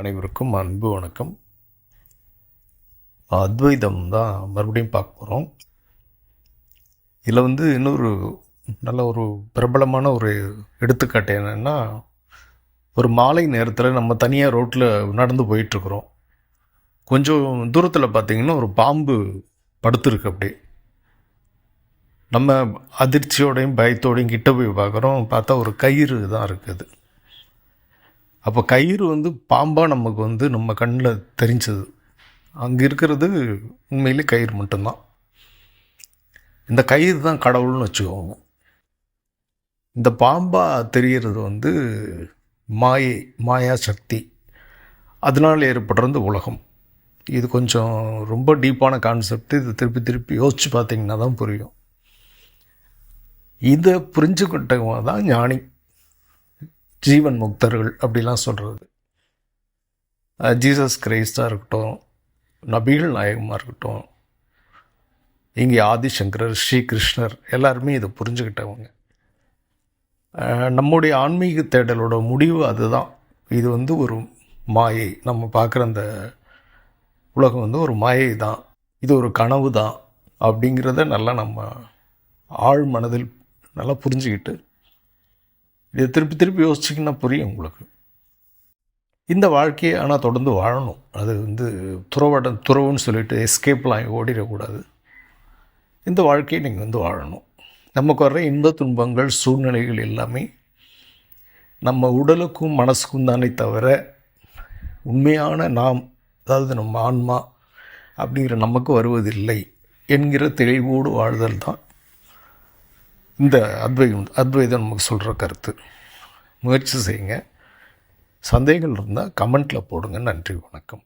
அனைவருக்கும் அன்பு வணக்கம். அத்வைதம் தான் மறுபடியும் பார்க்க போகிறோம் இதில் வந்து இன்னொரு நல்ல ஒரு பிரபலமான ஒரு எடுத்துக்காட்டு என்னென்னா ஒரு மாலை நேரத்தில் நம்ம தனியாக ரோட்டில் நடந்து போயிட்டுருக்குறோம் கொஞ்சம் தூரத்தில் பார்த்திங்கன்னா ஒரு பாம்பு படுத்துருக்கு அப்படியே. நம்ம அதிர்ச்சியோடையும் பயத்தோடையும் கிட்ட போய் பார்க்குறோம் பார்த்தா ஒரு கயிறு தான் இருக்குது. அப்போ கயிறு வந்து பாம்பாக நமக்கு வந்து நம்ம கண்ணில் தெரிஞ்சது. அங்கே இருக்கிறது உண்மையிலே கயிறு மட்டும்தான். இந்த கயிறு தான் கடவுள்னு வச்சுக்கோங்க. இந்த பாம்பாக தெரிகிறது வந்து மாயை மாயா சக்தி. அதனால் ஏற்படுறது உலகம். இது கொஞ்சம் ரொம்ப டீப்பான கான்செப்ட். இது திருப்பி திருப்பி யோசித்து பார்த்தீங்கன்னா தான் புரியும். இதை புரிஞ்சுக்கிட்டவங்க தான் ஞானி. ஜீவன் முக்தர்கள் அப்படிலாம் சொல்கிறது ஜீசஸ் கிரைஸ்டாக இருக்கட்டும் நபிகள் நாயகமாக இருக்கட்டும் இங்கே ஆதிசங்கரர் ஸ்ரீகிருஷ்ணர் எல்லாருமே இதை புரிஞ்சுக்கிட்டவங்க. நம்முடைய ஆன்மீக தேடலோட முடிவு அதுதான். இது வந்து ஒரு மாயை. நம்ம பார்க்குற அந்த உலகம் வந்து ஒரு மாயை தான் இது ஒரு கனவு தான் அப்படிங்கிறத நல்லா நம்ம ஆழ் மனதில் நல்லா புரிஞ்சுக்கிட்டு இதை திருப்பி திருப்பி யோசிச்சிங்கன்னா புரியும் உங்களுக்கு. இந்த வாழ்க்கையை ஆனால் தொடர்ந்து வாழணும். அது வந்து துறவட துறவுன்னு சொல்லிட்டு எஸ்கேப்லாம் ஓடிடக்கூடாது. இந்த வாழ்க்கையை நீங்கள் வந்து வாழணும். நமக்கு வர்ற இன்ப துன்பங்கள் சூழ்நிலைகள் எல்லாமே நம்ம உடலுக்கும் மனசுக்கும் தானே தவிர உண்மையான நாம் அதாவது நம்ம ஆன்மா அப்படிங்கிற நமக்கு வருவதில்லை என்கிற தெளிவோடு வாழ்தல் தான் இந்த அத்வைதம் அத்வைதம் நமக்கு சொல்கிற கருத்து. முயற்சி செய்யுங்க. சந்தேகங்கள் இருந்தால் கமெண்ட்டில் போடுங்க. நன்றி வணக்கம்.